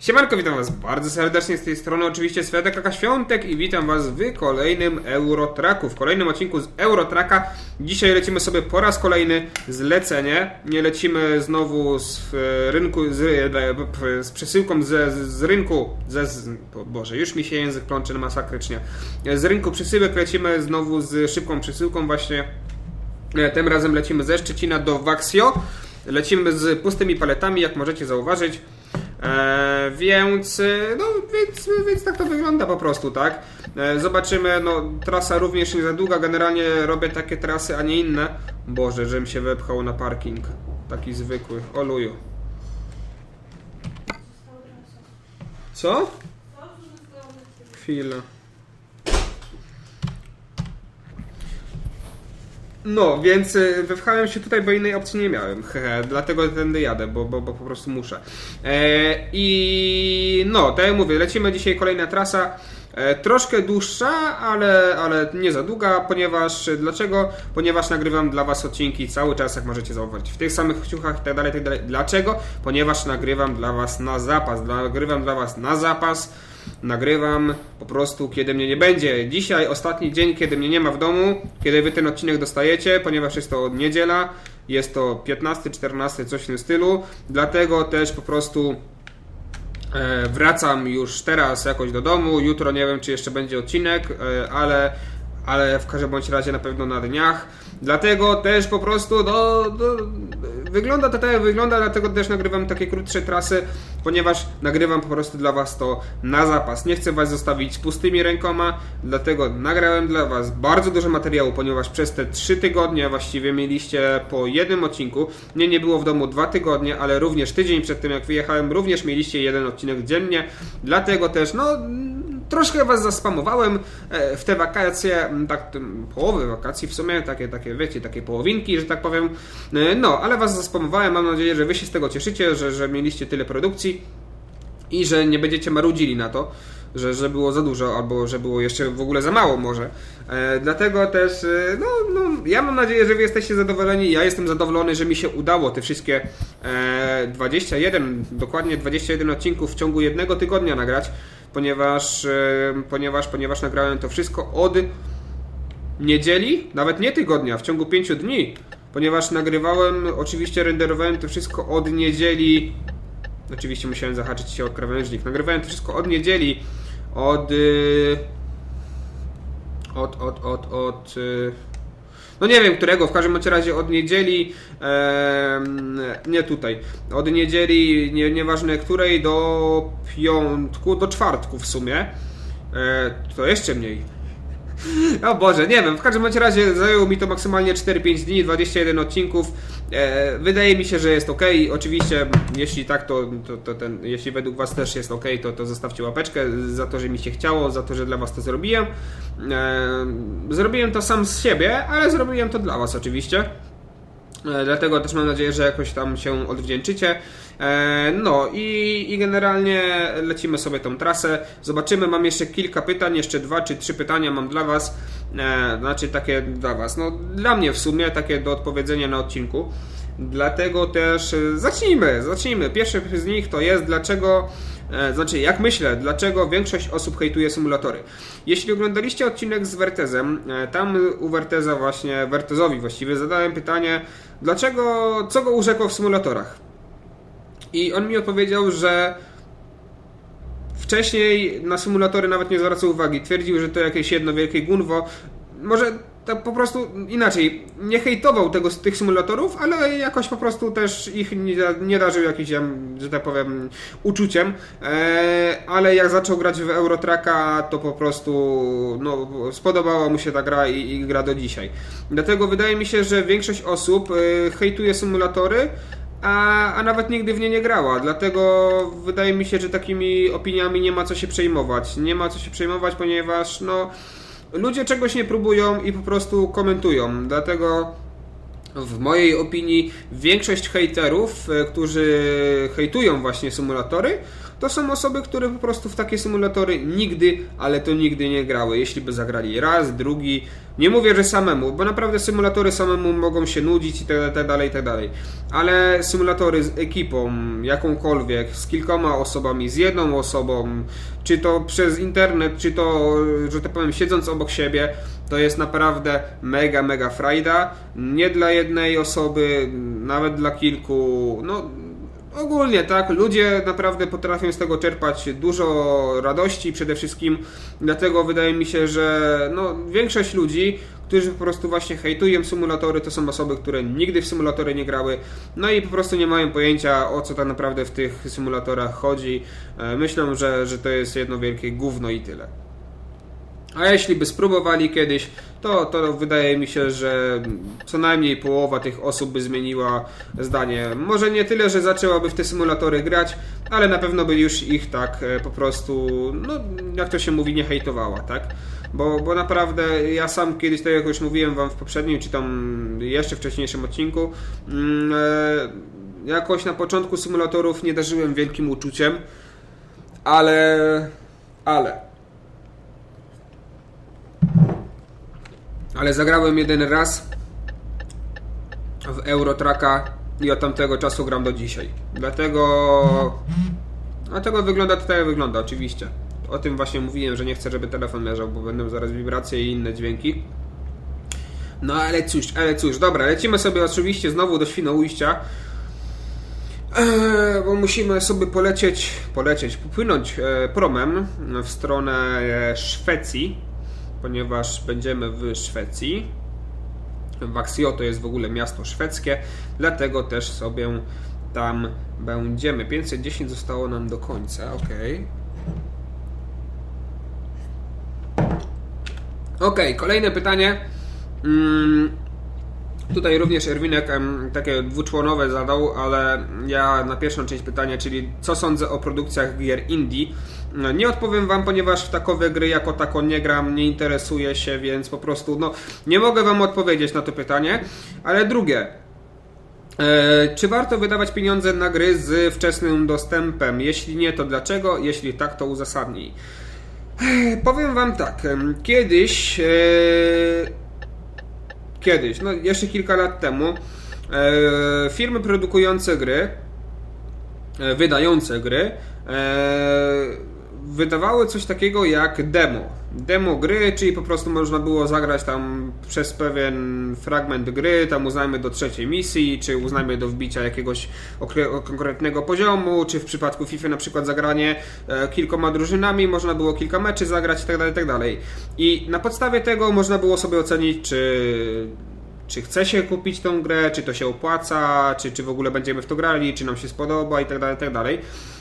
Siemanko, witam was bardzo serdecznie z tej strony oczywiście Światek Kaka Świątek i witam was w kolejnym Eurotraku, w kolejnym odcinku z Eurotraka. Dzisiaj lecimy sobie po raz kolejny zlecenie, nie lecimy znowu z e, rynku, z, e, z przesyłką z, z rynku, ze, z, Boże, już mi się język plącze masakrycznie. Z rynku przesyłek lecimy znowu z szybką przesyłką właśnie, E, tym razem lecimy ze Szczecina do Waxio. Lecimy z pustymi paletami, jak możecie zauważyć. E, więc, e, no, więc, więc tak to wygląda po prostu, tak? E, zobaczymy, no, trasa również nie za długa. Generalnie robię takie trasy, a nie inne. Boże, żebym się wepchał na parking. Taki zwykły. Oluju. Co? Chwilę. No, więc y, się tutaj, bo innej opcji nie miałem. Dlatego tędy jadę, bo, bo, bo po prostu muszę. E, I no, tak jak mówię, lecimy dzisiaj kolejna trasa. E, troszkę dłuższa, ale, ale nie za długa, ponieważ dlaczego? Ponieważ nagrywam dla Was odcinki cały czas, jak możecie zauważyć, w tych samych ciuchach i tak dalej, tak dalej. Dlaczego? Ponieważ nagrywam dla Was na zapas. Nagrywam dla Was na zapas nagrywam po prostu, kiedy mnie nie będzie. Dzisiaj ostatni dzień, kiedy mnie nie ma w domu, kiedy wy ten odcinek dostajecie, ponieważ jest to niedziela, jest to 15, 14, coś w tym stylu, dlatego też po prostu e, wracam już teraz jakoś do domu. Jutro nie wiem, czy jeszcze będzie odcinek, e, ale ale w każdym bądź razie na pewno na dniach. Dlatego też po prostu do, do, wygląda to tak jak wygląda, dlatego też nagrywam takie krótsze trasy, ponieważ nagrywam po prostu dla Was to na zapas. Nie chcę Was zostawić pustymi rękoma, dlatego nagrałem dla Was bardzo dużo materiału, ponieważ przez te 3 tygodnie właściwie mieliście po jednym odcinku. Mnie nie było w domu dwa tygodnie, ale również tydzień przed tym jak wyjechałem, również mieliście jeden odcinek dziennie. Dlatego też, no troszkę was zaspamowałem e, w te wakacje, tak połowy wakacji w sumie, takie, takie wiecie, takie połowinki, że tak powiem. E, No, ale was zaspamowałem, mam nadzieję, że wy się z tego cieszycie, że, że mieliście tyle produkcji i że nie będziecie marudzili na to, że, że było za dużo, albo że było jeszcze w ogóle za mało może. E, dlatego też, e, no, no, ja mam nadzieję, że wy jesteście zadowoleni. Ja jestem zadowolony, że mi się udało te wszystkie e, 21, dokładnie 21 odcinków w ciągu jednego tygodnia nagrać, ponieważ, e, ponieważ, ponieważ nagrałem to wszystko od niedzieli, nawet nie tygodnia, w ciągu 5 dni, ponieważ nagrywałem, oczywiście renderowałem to wszystko od niedzieli Oczywiście musiałem zahaczyć się o krawężnik. Nagrywałem to wszystko od niedzieli, od. y, Od, od, od, od. No nie wiem którego, w każdym razie od niedzieli. em, nie tutaj. Od niedzieli, nie, nieważne której, do piątku, do czwartku w sumie. E, to jeszcze mniej. O Boże, nie wiem, w każdym razie zajęło mi to maksymalnie 4-5 dni, 21 odcinków. E, wydaje mi się, że jest ok. Oczywiście, jeśli tak, to, to, to ten, jeśli według Was też jest ok, to, to zostawcie łapeczkę za to, że mi się chciało, za to, że dla Was to zrobiłem. E, zrobiłem to sam z siebie, ale zrobiłem to dla Was oczywiście. E, Dlatego też mam nadzieję, że jakoś tam się odwdzięczycie. E, No i, i generalnie lecimy sobie tą trasę. Zobaczymy, mam jeszcze kilka pytań, jeszcze dwa czy trzy pytania mam dla Was. E, Znaczy takie dla Was, no dla mnie w sumie, takie do odpowiedzenia na odcinku. Dlatego też zacznijmy, zacznijmy. Pierwszy z nich to jest dlaczego Znaczy, jak myślę, dlaczego większość osób hejtuje symulatory? Jeśli oglądaliście odcinek z Vertezem, e, tam u Verteza właśnie, Vertezowi właściwie, zadałem pytanie, dlaczego, co go urzekło w symulatorach? I on mi odpowiedział, że wcześniej na symulatory nawet nie zwracał uwagi. Twierdził, że to jakieś jedno wielkie gunwo. Może tak po prostu inaczej, nie hejtował tego, tych symulatorów, ale jakoś po prostu też ich nie, nie darzył jakimś, że tak powiem, uczuciem. E, ale jak zaczął grać w Eurotraka, to po prostu no, spodobała mu się ta gra i, i gra do dzisiaj. Dlatego wydaje mi się, że większość osób e, hejtuje symulatory, a, a nawet nigdy w nie nie grała. Dlatego wydaje mi się, że takimi opiniami nie ma co się przejmować. Nie ma co się przejmować, ponieważ no, ludzie czegoś nie próbują i po prostu komentują. Dlatego w mojej opinii większość hejterów, e, którzy hejtują właśnie symulatory, to są osoby, które po prostu w takie symulatory nigdy, ale to nigdy nie grały. Jeśli by zagrali raz, drugi, nie mówię, że samemu, bo naprawdę symulatory samemu mogą się nudzić i tak, tak dalej, i tak dalej. Ale symulatory z ekipą, jakąkolwiek, z kilkoma osobami, z jedną osobą, czy to przez internet, czy to, że tak powiem, siedząc obok siebie, to jest naprawdę mega, mega frajda. Nie dla jednej osoby, nawet dla kilku. No, ogólnie tak, ludzie naprawdę potrafią z tego czerpać dużo radości przede wszystkim, dlatego wydaje mi się, że no, większość ludzi, którzy po prostu właśnie hejtują symulatory, to są osoby, które nigdy w symulatory nie grały, no i po prostu nie mają pojęcia o co tak naprawdę w tych symulatorach chodzi. E, Myślą, że, że to jest jedno wielkie gówno i tyle. A jeśli by spróbowali kiedyś, to, to wydaje mi się, że co najmniej połowa tych osób by zmieniła zdanie. Może nie tyle, że zaczęłaby w te symulatory grać, ale na pewno by już ich tak e, po prostu, no jak to się mówi, nie hejtowała, tak? Bo, bo naprawdę ja sam kiedyś, tak jak już mówiłem wam w poprzednim, czy tam jeszcze wcześniejszym odcinku, mm, e, jakoś na początku symulatorów nie darzyłem wielkim uczuciem, ale... ale... Ale zagrałem jeden raz w Eurotraka i od tamtego czasu gram do dzisiaj. Dlatego. Dlatego wygląda to tak, jak wygląda, oczywiście. O tym właśnie mówiłem, że nie chcę, żeby telefon leżał, bo będą zaraz wibracje i inne dźwięki. No ale cóż, ale cóż, dobra, lecimy sobie oczywiście znowu do Świnoujścia. Eee, bo musimy sobie polecieć, polecieć, popłynąć e, promem w stronę e, Szwecji ponieważ będziemy w Szwecji. Waxio to jest w ogóle miasto szwedzkie, dlatego też sobie tam będziemy. 510 zostało nam do końca, ok. Ok, kolejne pytanie. Mm, tutaj również Erwinek takie dwuczłonowe zadał, ale ja na pierwszą część pytania, czyli co sądzę o produkcjach gier indie, no, nie odpowiem wam, ponieważ w takowe gry jako tako nie gram, nie interesuję się, więc po prostu no, nie mogę wam odpowiedzieć na to pytanie. Ale drugie, e, czy warto wydawać pieniądze na gry z wczesnym dostępem? Jeśli nie, to dlaczego? Jeśli tak, to uzasadnij. E, powiem wam tak, kiedyś, e, kiedyś, no jeszcze kilka lat temu, firmy produkujące gry, wydające gry, wydawały coś takiego jak demo. Demo gry, czyli po prostu można było zagrać tam przez pewien fragment gry, tam uznajmy do trzeciej misji, czy uznajmy do wbicia jakiegoś konkretnego poziomu, czy w przypadku FIFA na przykład zagranie e, kilkoma drużynami, można było kilka meczy zagrać itd., itd. I na podstawie tego można było sobie ocenić, czy czy chce się kupić tą grę, czy to się opłaca, czy, czy w ogóle będziemy w to grali, czy nam się spodoba itd., itd.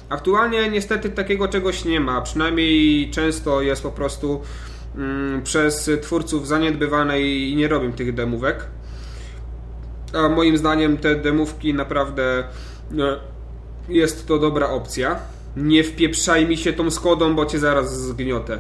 Aktualnie niestety takiego czegoś nie ma, przynajmniej często jest po prostu mm, przez twórców zaniedbywane i nie robią tych demówek. A moim zdaniem te demówki naprawdę e, jest to dobra opcja. Nie wpieprzaj mi się tą Skodą, bo cię zaraz zgniotę.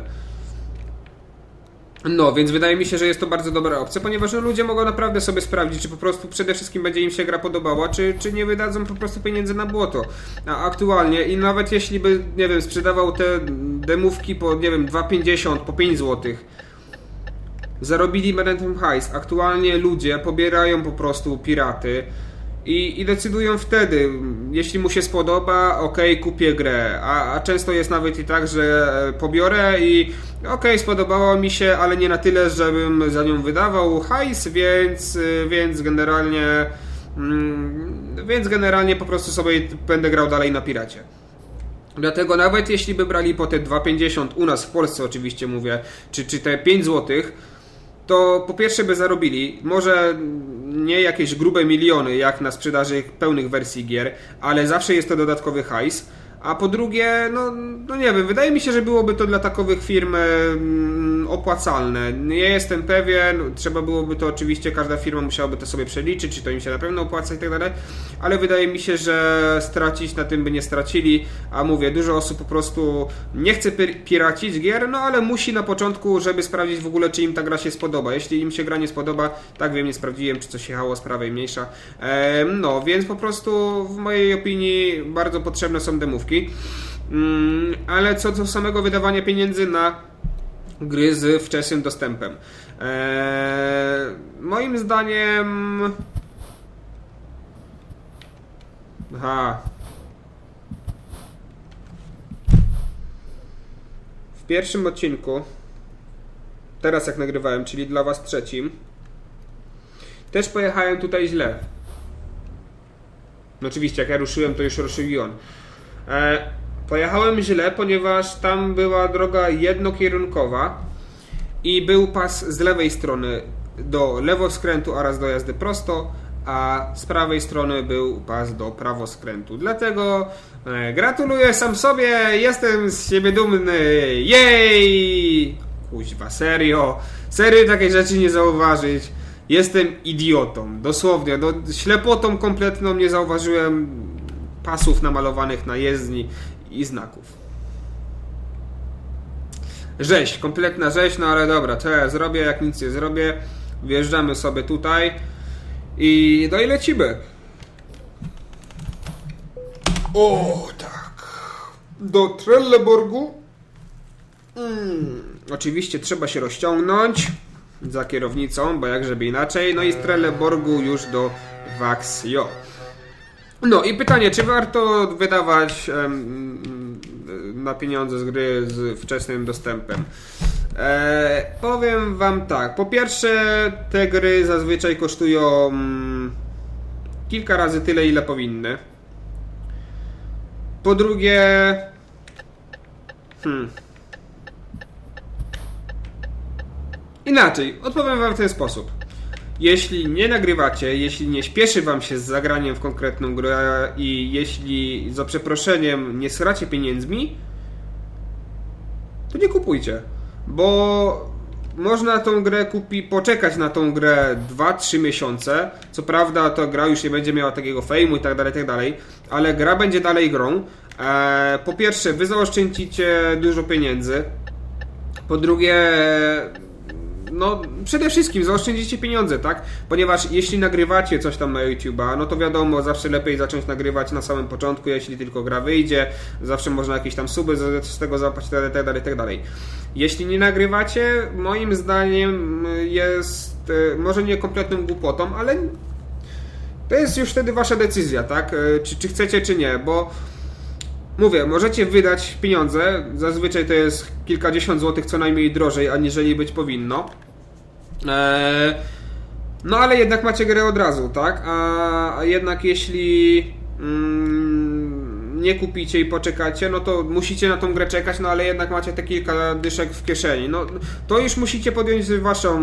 No, więc wydaje mi się, że jest to bardzo dobra opcja, ponieważ no, ludzie mogą naprawdę sobie sprawdzić, czy po prostu przede wszystkim będzie im się gra podobała, czy, czy nie wydadzą po prostu pieniędzy na błoto. A aktualnie i nawet jeśli by, nie wiem, sprzedawał te demówki po, nie wiem, 2,50, po 5 zł, zarobili na tym hajs. Aktualnie ludzie pobierają po prostu piraty i, i decydują wtedy, jeśli mu się spodoba, ok, kupię grę. A, a często jest nawet i tak, że e, pobiorę i ok, spodobało mi się, ale nie na tyle, żebym za nią wydawał hajs, więc, y, więc generalnie. Mm, więc generalnie po prostu sobie będę grał dalej na piracie. Dlatego nawet jeśli by brali po te 2,50 u nas w Polsce oczywiście mówię, czy, czy te 5 złotych, to po pierwsze by zarobili, może nie jakieś grube miliony jak na sprzedaży pełnych wersji gier, ale zawsze jest to dodatkowy hajs. A po drugie, no, no nie wiem, wydaje mi się, że byłoby to dla takowych firm opłacalne. Nie jestem pewien, trzeba byłoby to oczywiście, każda firma musiałaby to sobie przeliczyć, czy to im się na pewno opłaca i tak dalej, ale wydaje mi się, że stracić na tym by nie stracili, a mówię, dużo osób po prostu nie chce pir- piracić gier, no ale musi na początku, żeby sprawdzić w ogóle, czy im ta gra się spodoba. Jeśli im się gra nie spodoba, tak wiem, nie sprawdziłem, czy coś jechało prawej mniejsza. No, więc po prostu w mojej opinii bardzo potrzebne są demówki. Mm, ale co do samego wydawania pieniędzy na gry z wczesnym dostępem. Eee, moim zdaniem. Aha. W pierwszym odcinku, teraz jak nagrywałem, czyli dla Was trzecim, też pojechałem tutaj źle. No oczywiście, jak ja ruszyłem, to już ruszył i on. E, pojechałem źle, ponieważ tam była droga jednokierunkowa i był pas z lewej strony do lewoskrętu oraz do jazdy prosto, a z prawej strony był pas do prawoskrętu. Dlatego e, gratuluję sam sobie, jestem z siebie dumny. Jej! Kuźwa, serio. Serio takiej rzeczy nie zauważyć. Jestem idiotą, dosłownie. No, ślepotą kompletną nie zauważyłem pasów namalowanych na jezdni i znaków. Rzeź, kompletna rzeź, no ale dobra, co ja zrobię, jak nic nie zrobię. Wjeżdżamy sobie tutaj i no i lecimy. O, tak. Do Trelleborgu. Mm, oczywiście trzeba się rozciągnąć za kierownicą, bo jak żeby inaczej. No i z Trelleborgu już do Vaxio. No i pytanie, czy warto wydawać em, na pieniądze z gry z wczesnym dostępem? E, powiem wam tak. Po pierwsze, te gry zazwyczaj kosztują mm, kilka razy tyle, ile powinny. Po drugie, hmm. Inaczej, odpowiem wam w ten sposób. Jeśli nie nagrywacie, jeśli nie śpieszy wam się z zagraniem w konkretną grę i jeśli za przeproszeniem nie sracie pieniędzmi, to nie kupujcie. Bo można tą grę kupić, poczekać na tą grę 2-3 miesiące. Co prawda ta gra już nie będzie miała takiego fejmu i tak dalej, tak dalej, ale gra będzie dalej grą. Eee, po pierwsze, wy zaoszczędzicie dużo pieniędzy. Po drugie, no przede wszystkim zaoszczędzicie pieniądze, tak? Ponieważ jeśli nagrywacie coś tam na YouTube'a, no to wiadomo, zawsze lepiej zacząć nagrywać na samym początku, jeśli tylko gra wyjdzie, zawsze można jakieś tam suby z, tego zapłacić, tak dalej, tak dalej. Jeśli nie nagrywacie, moim zdaniem jest e, może nie kompletną głupotą, ale to jest już wtedy wasza decyzja, tak? E, Czy, czy chcecie, czy nie, bo Mówię, możecie wydać pieniądze, zazwyczaj to jest kilkadziesiąt złotych co najmniej drożej, aniżeli być powinno. Eee, no ale jednak macie grę od razu, tak? A, a jednak jeśli mm, nie kupicie i poczekacie, no to musicie na tą grę czekać, no ale jednak macie te kilka dyszek w kieszeni. No to już musicie podjąć waszą.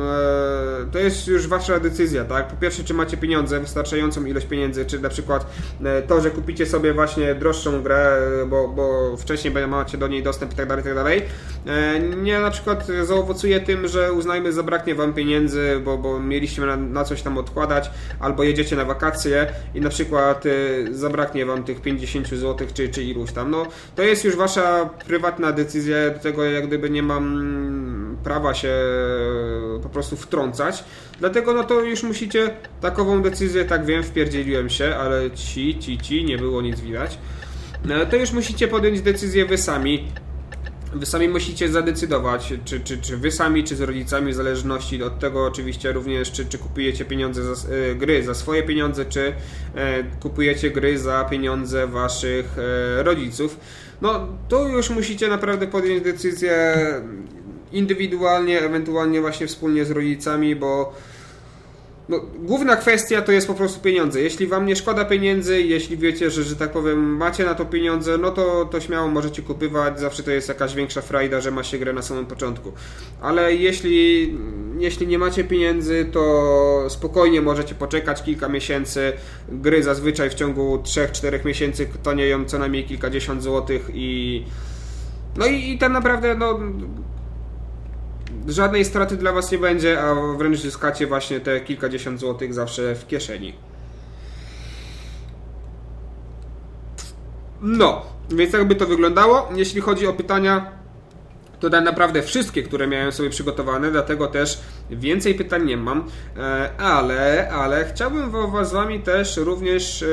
E, to jest już wasza decyzja, tak? Po pierwsze, czy macie pieniądze, wystarczającą ilość pieniędzy, czy na przykład e, to, że kupicie sobie właśnie droższą grę, bo, bo wcześniej macie do niej dostęp i tak dalej, tak dalej. E, nie na przykład zaowocuje tym, że uznajmy, zabraknie wam pieniędzy, bo, bo mieliście na, na coś tam odkładać, albo jedziecie na wakacje i na przykład zabraknie wam tych 50 zł, czy, czy iluś tam. No, to jest już wasza prywatna decyzja, do tego jak gdyby nie mam prawa się po prostu wtrącać. Dlatego no to już musicie takową decyzję, tak wiem, wpierdzieliłem się, ale ci, ci, ci, nie było nic widać. No, to już musicie podjąć decyzję wy sami. Wy sami musicie zadecydować, czy, czy, czy wy sami, czy z rodzicami, w zależności od tego oczywiście również, czy, czy kupujecie pieniądze za, y, gry za swoje pieniądze, czy y, kupujecie gry za pieniądze waszych y, rodziców. No to już musicie naprawdę podjąć decyzję indywidualnie, ewentualnie właśnie wspólnie z rodzicami, bo no, główna kwestia to jest po prostu pieniądze. Jeśli wam nie szkoda pieniędzy, jeśli wiecie, że, że tak powiem macie na to pieniądze, no to, to śmiało możecie kupywać. Zawsze to jest jakaś większa frajda, że ma się grę na samym początku. Ale jeśli, jeśli nie macie pieniędzy, to spokojnie możecie poczekać kilka miesięcy. Gry zazwyczaj w ciągu 3-4 miesięcy tonieją co najmniej kilkadziesiąt złotych i no i, i tak naprawdę no żadnej straty dla Was nie będzie, a wręcz zyskacie właśnie te kilkadziesiąt złotych zawsze w kieszeni. No, więc tak by to wyglądało. Jeśli chodzi o pytania, to tak naprawdę wszystkie, które miałem sobie przygotowane, dlatego też więcej pytań nie mam, e, ale, ale chciałbym was z wami też również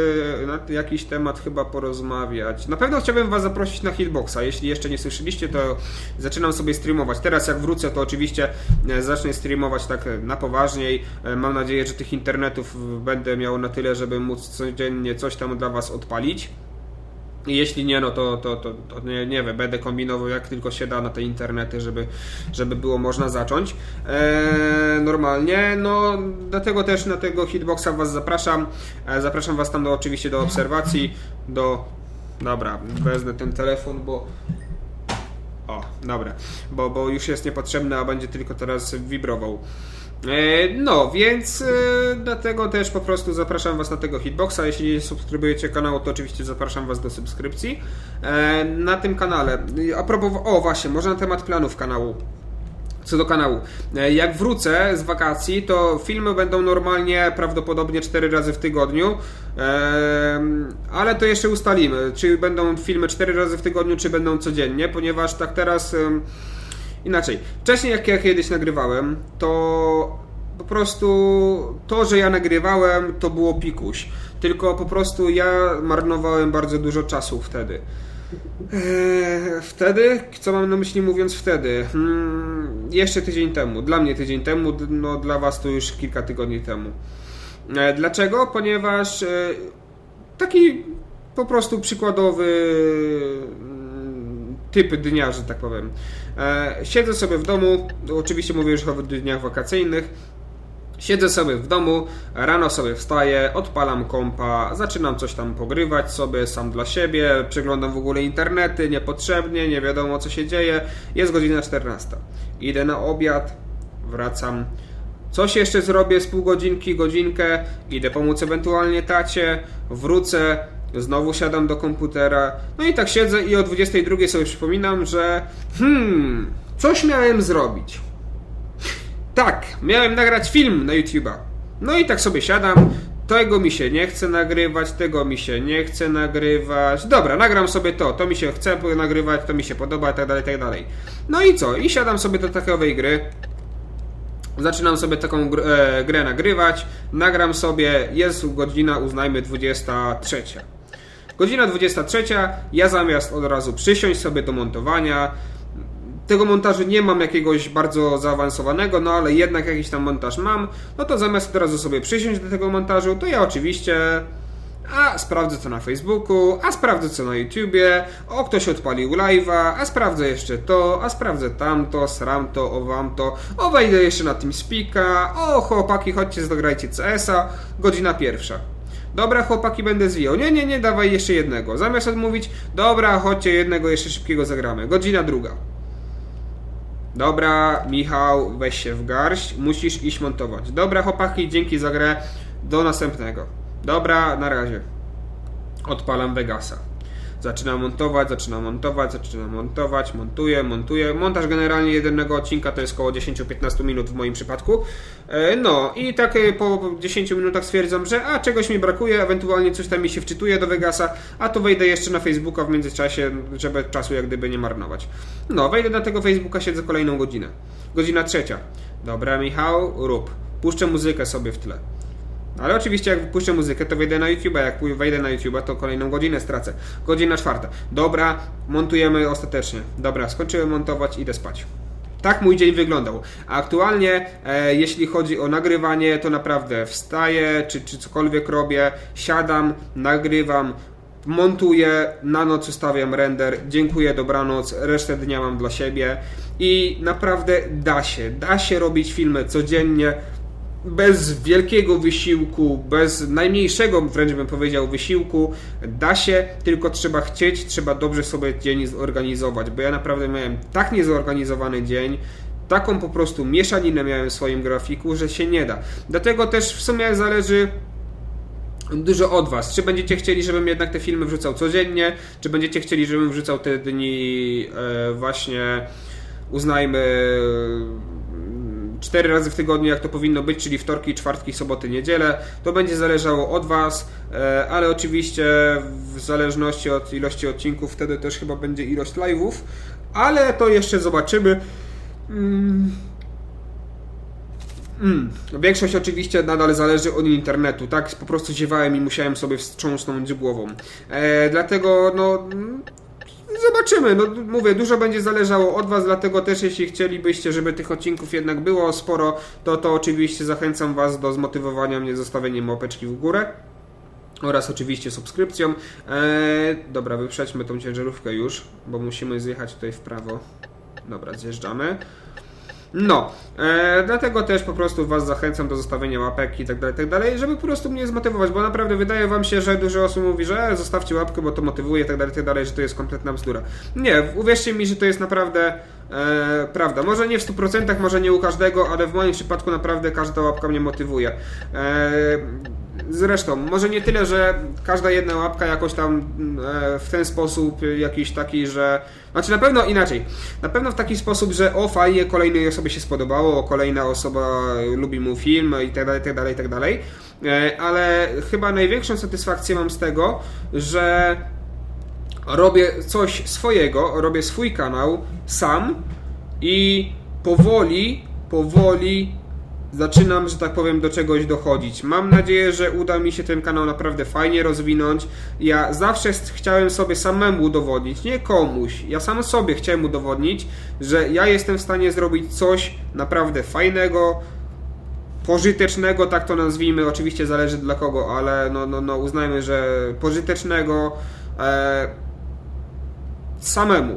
e, na jakiś temat chyba porozmawiać. Na pewno chciałbym was zaprosić na Hitboxa, jeśli jeszcze nie słyszeliście, to zaczynam sobie streamować. Teraz jak wrócę, to oczywiście e, zacznę streamować tak na poważniej. Mam nadzieję, że tych internetów będę miał na tyle, żeby móc codziennie coś tam dla was odpalić. Jeśli nie, no to, to, to, to, nie, nie wiem, będę kombinował jak tylko się da na te internety, żeby, żeby było można zacząć e, normalnie. No, dlatego też na tego hitboxa Was zapraszam. E, zapraszam Was tam do, oczywiście do obserwacji, do... Dobra, wezmę ten telefon, bo... O, dobra, bo, bo już jest niepotrzebny, a będzie tylko teraz wibrował. E, no, więc e, dlatego też po prostu zapraszam Was na tego hitboxa. Jeśli nie subskrybujecie kanału, to oczywiście zapraszam Was do subskrypcji e, na tym kanale. A propos, o właśnie, może na temat planów kanału. Co do kanału. Jak wrócę z wakacji, to filmy będą normalnie prawdopodobnie 4 razy w tygodniu, ale to jeszcze ustalimy, czy będą filmy 4 razy w tygodniu, czy będą codziennie, ponieważ tak teraz Inaczej, wcześniej jak ja kiedyś nagrywałem, to po prostu to, że ja nagrywałem, to było pikuś. Tylko po prostu ja marnowałem bardzo dużo czasu wtedy. Eee, wtedy? Co mam na myśli mówiąc wtedy? Hmm, jeszcze tydzień temu. Dla mnie tydzień temu, no dla Was to już kilka tygodni temu. Eee, dlaczego? Ponieważ e, taki po prostu przykładowy typ dnia, że tak powiem. E, siedzę sobie w domu, oczywiście mówię już o dniach wakacyjnych. Siedzę sobie w domu, rano sobie wstaję, odpalam kompa, zaczynam coś tam pogrywać sobie sam dla siebie, przeglądam w ogóle internety niepotrzebnie, nie wiadomo co się dzieje. Jest godzina 14. Idę na obiad, wracam. Coś jeszcze zrobię z pół godzinki, godzinkę, idę pomóc ewentualnie tacie, wrócę, Znowu siadam do komputera. No i tak siedzę i o 22 sobie przypominam, że hmm, coś miałem zrobić. Tak, miałem nagrać film na YouTube'a. No i tak sobie siadam. Tego mi się nie chce nagrywać, tego mi się nie chce nagrywać. Dobra, nagram sobie to, to mi się chce nagrywać, to mi się podoba, tak dalej, tak dalej. No i co? I siadam sobie do takowej gry. Zaczynam sobie taką grę, e, grę nagrywać, nagram sobie, jest godzina, uznajmy 23. Godzina 23, ja zamiast od razu przysiąść sobie do montowania, tego montażu nie mam jakiegoś bardzo zaawansowanego, no ale jednak jakiś tam montaż mam, no to zamiast od razu sobie przysiąść do tego montażu, to ja oczywiście a sprawdzę co na Facebooku, a sprawdzę co na YouTubie, o ktoś odpalił live'a, a sprawdzę jeszcze to, a sprawdzę tamto, sram to, o wam to, o wejdę jeszcze na TeamSpeaka, o chłopaki chodźcie zagrajcie CS-a, godzina pierwsza. Dobra, chłopaki, będę zwijał. Nie, nie, nie, dawaj jeszcze jednego. Zamiast odmówić, dobra, chodźcie jednego jeszcze szybkiego zagramy. Godzina druga. Dobra, Michał, weź się w garść, musisz iść montować. Dobra, chłopaki, dzięki za grę. Do następnego. Dobra, na razie. Odpalam Vegasa. Zaczynam montować, zaczynam montować, zaczynam montować, montuję, montuję. Montaż generalnie jednego odcinka to jest około 10-15 minut w moim przypadku. E, no i tak e, po 10 minutach stwierdzam, że a czegoś mi brakuje, ewentualnie coś tam mi się wczytuje do Vegasa, a to wejdę jeszcze na Facebooka w międzyczasie, żeby czasu jak gdyby nie marnować. No, wejdę na tego Facebooka, siedzę kolejną godzinę. Godzina trzecia. Dobra, Michał, rób. Puszczę muzykę sobie w tle. Ale oczywiście jak puszczę muzykę, to wejdę na YouTube, jak wejdę na YouTube, to kolejną godzinę stracę. Godzina czwarta. Dobra, montujemy ostatecznie. Dobra, skończyłem montować, idę spać. Tak mój dzień wyglądał. A aktualnie, e, jeśli chodzi o nagrywanie, to naprawdę wstaję, czy, czy cokolwiek robię, siadam, nagrywam, montuję, na noc ustawiam render, dziękuję, dobranoc, resztę dnia mam dla siebie i naprawdę da się, da się robić filmy codziennie, bez wielkiego wysiłku, bez najmniejszego wręcz bym powiedział wysiłku, da się, tylko trzeba chcieć, trzeba dobrze sobie dzień zorganizować, bo ja naprawdę miałem tak niezorganizowany dzień, taką po prostu mieszaninę miałem w swoim grafiku, że się nie da. Dlatego też w sumie zależy dużo od Was. Czy będziecie chcieli, żebym jednak te filmy wrzucał codziennie, czy będziecie chcieli, żebym wrzucał te dni e, właśnie uznajmy cztery razy w tygodniu, jak to powinno być, czyli wtorki, czwartki, soboty, niedzielę. To będzie zależało od Was, e, ale oczywiście w zależności od ilości odcinków, wtedy też chyba będzie ilość live'ów, ale to jeszcze zobaczymy. Mm. Mm. Większość oczywiście nadal zależy od internetu, tak? Po prostu ziewałem i musiałem sobie wstrząsnąć głową. E, dlatego, no. Zobaczymy, no mówię, dużo będzie zależało od Was, dlatego też jeśli chcielibyście, żeby tych odcinków jednak było sporo, to to oczywiście zachęcam Was do zmotywowania mnie zostawieniem łapeczki w górę oraz oczywiście subskrypcją. Eee, dobra, wyprzedźmy tą ciężarówkę już, bo musimy zjechać tutaj w prawo. Dobra, zjeżdżamy. No, e, dlatego też po prostu Was zachęcam do zostawienia łapek i tak dalej, tak dalej, żeby po prostu mnie zmotywować, bo naprawdę wydaje Wam się, że dużo osób mówi, że zostawcie łapkę, bo to motywuje, tak dalej, tak dalej, że to jest kompletna bzdura. Nie, uwierzcie mi, że to jest naprawdę e, prawda. Może nie w 100%, może nie u każdego, ale w moim przypadku naprawdę każda łapka mnie motywuje. E, Zresztą, może nie tyle, że każda jedna łapka jakoś tam e, w ten sposób jakiś taki, że. Znaczy na pewno inaczej. Na pewno w taki sposób, że o fajnie, kolejnej osobie się spodobało, kolejna osoba lubi mu film i tak dalej, tak dalej, tak dalej. E, Ale chyba największą satysfakcję mam z tego, że robię coś swojego, robię swój kanał sam i powoli, powoli zaczynam, że tak powiem, do czegoś dochodzić. Mam nadzieję, że uda mi się ten kanał naprawdę fajnie rozwinąć. Ja zawsze chciałem sobie samemu udowodnić, nie komuś. Ja sam sobie chciałem udowodnić, że ja jestem w stanie zrobić coś naprawdę fajnego, pożytecznego, tak to nazwijmy. Oczywiście zależy dla kogo, ale no, no, no uznajmy, że pożytecznego. E, samemu.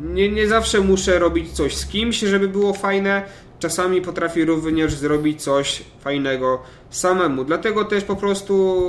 Nie, nie zawsze muszę robić coś z kimś, żeby było fajne. Czasami potrafię również zrobić coś fajnego samemu. Dlatego też po prostu,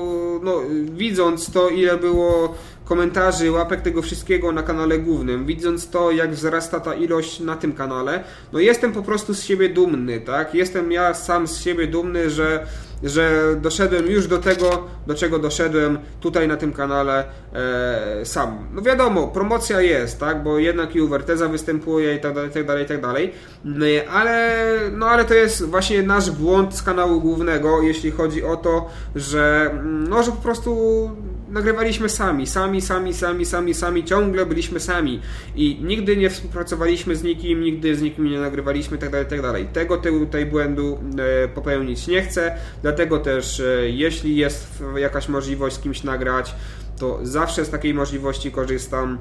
no, widząc to, ile było komentarzy, łapek tego wszystkiego na kanale głównym, widząc to, jak wzrasta ta ilość na tym kanale, no jestem po prostu z siebie dumny, tak? Jestem ja sam z siebie dumny, że że doszedłem już do tego, do czego doszedłem tutaj na tym kanale e, sam. No wiadomo, promocja jest, tak, bo jednak i Uwerteza występuje i tak dalej, i tak dalej, i tak dalej, No ale, no ale to jest właśnie nasz błąd z kanału głównego, jeśli chodzi o to, że, mm, no, że po prostu nagrywaliśmy sami, sami, sami, sami, sami, sami, ciągle byliśmy sami i nigdy nie współpracowaliśmy z nikim, nigdy z nikim nie nagrywaliśmy, tak dalej, tak. Tego tutaj błędu e, popełnić nie chcę, dlatego też e, jeśli jest jakaś możliwość z kimś nagrać, to zawsze z takiej możliwości korzystam,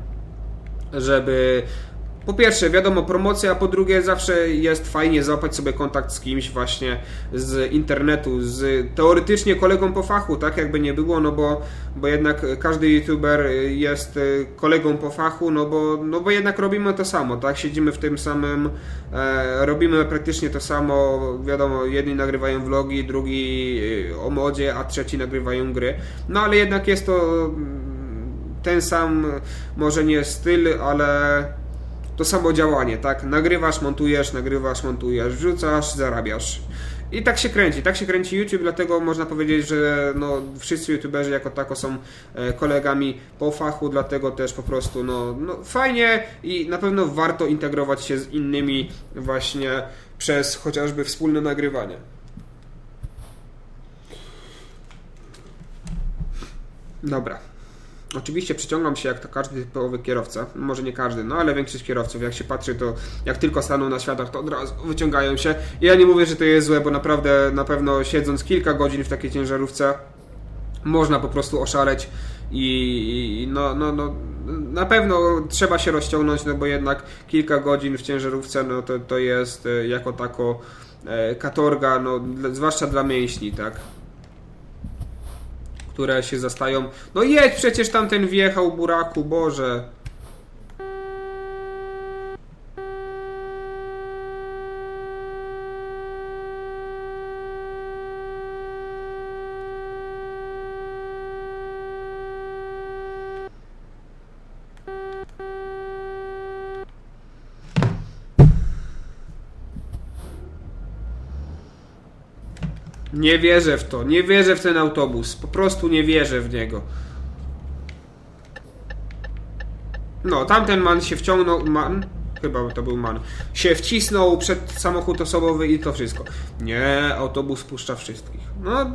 żeby po pierwsze, wiadomo, promocja, a po drugie, zawsze jest fajnie złapać sobie kontakt z kimś właśnie z internetu, z teoretycznie kolegą po fachu, tak jakby nie było, no bo, bo jednak każdy youtuber jest kolegą po fachu, no bo, no bo jednak robimy to samo, tak? Siedzimy w tym samym, e, robimy praktycznie to samo, wiadomo, jedni nagrywają vlogi, drugi y, o modzie, a trzeci nagrywają gry, no ale jednak jest to mm, ten sam, może nie styl, ale to samo działanie, tak? Nagrywasz, montujesz, nagrywasz, montujesz, wrzucasz, zarabiasz. I tak się kręci, tak się kręci YouTube, dlatego można powiedzieć, że no, wszyscy youtuberzy jako tako są e, kolegami po fachu, dlatego też po prostu no, no, fajnie i na pewno warto integrować się z innymi właśnie przez chociażby wspólne nagrywanie. Dobra. Oczywiście przyciągam się jak to każdy typowy kierowca. Może nie każdy, no ale większość kierowców, jak się patrzy, to jak tylko staną na światach, to od razu wyciągają się. I ja nie mówię, że to jest złe, bo naprawdę na pewno siedząc kilka godzin w takiej ciężarówce, można po prostu oszaleć i i no, no, no na pewno trzeba się rozciągnąć, no bo jednak kilka godzin w ciężarówce, no to, to jest e, jako tako e, katorga, no, zwłaszcza dla mięśni, tak? Które się zastają. No jedź, przecież tamten wjechał buraku, Boże. Nie wierzę w to, nie wierzę w ten autobus, po prostu nie wierzę w niego. No, tamten man się wciągnął, man, chyba to był man, się wcisnął przed samochód osobowy i to wszystko. Nie, autobus puszcza wszystkich. No,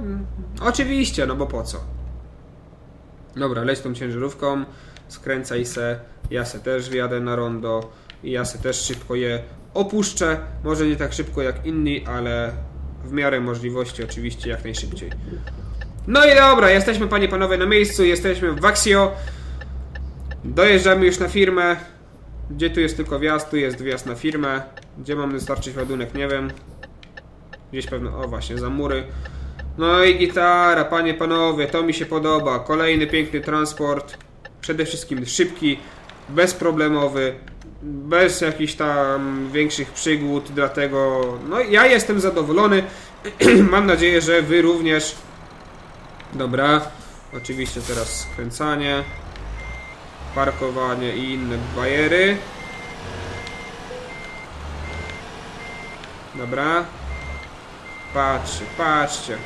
oczywiście, no bo po co? Dobra, leć tą ciężarówką, skręcaj se, ja se też wjadę na rondo i ja se też szybko je opuszczę. Może nie tak szybko jak inni, ale w miarę możliwości oczywiście jak najszybciej. No i dobra, jesteśmy panie panowie na miejscu, jesteśmy w Waxio. Dojeżdżamy już na firmę. Gdzie tu jest tylko wjazd? Tu jest wjazd na firmę. Gdzie mam dostarczyć ładunek? Nie wiem. Gdzieś pewno, o właśnie, za mury. No i gitara, panie, panowie, to mi się podoba. Kolejny piękny transport. Przede wszystkim szybki, bezproblemowy, bez jakichś tam większych przygód, dlatego no ja jestem zadowolony. Mam nadzieję, że wy również. Dobra, oczywiście teraz skręcanie, parkowanie i inne bajery. Dobra. Patrzcie, patrzcie.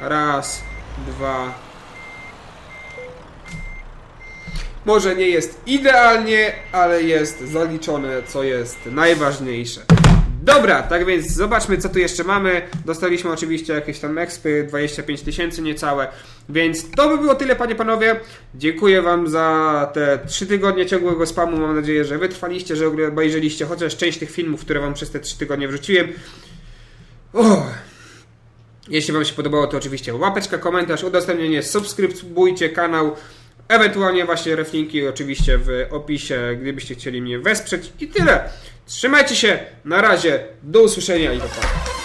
Raz, dwa. Może nie jest idealnie, ale jest zaliczone, co jest najważniejsze. Dobra, tak więc zobaczmy, co tu jeszcze mamy. Dostaliśmy oczywiście jakieś tam expy, 25 tysięcy niecałe. Więc to by było tyle, panie panowie. Dziękuję wam za te 3 tygodnie ciągłego spamu. Mam nadzieję, że wytrwaliście, że obejrzeliście chociaż część tych filmów, które wam przez te 3 tygodnie wrzuciłem. Uff. Jeśli Wam się podobało, to oczywiście łapeczka, komentarz, udostępnienie, subskrybujcie kanał, ewentualnie właśnie reflinki oczywiście w opisie, gdybyście chcieli mnie wesprzeć i tyle. Trzymajcie się, na razie, do usłyszenia i do pa.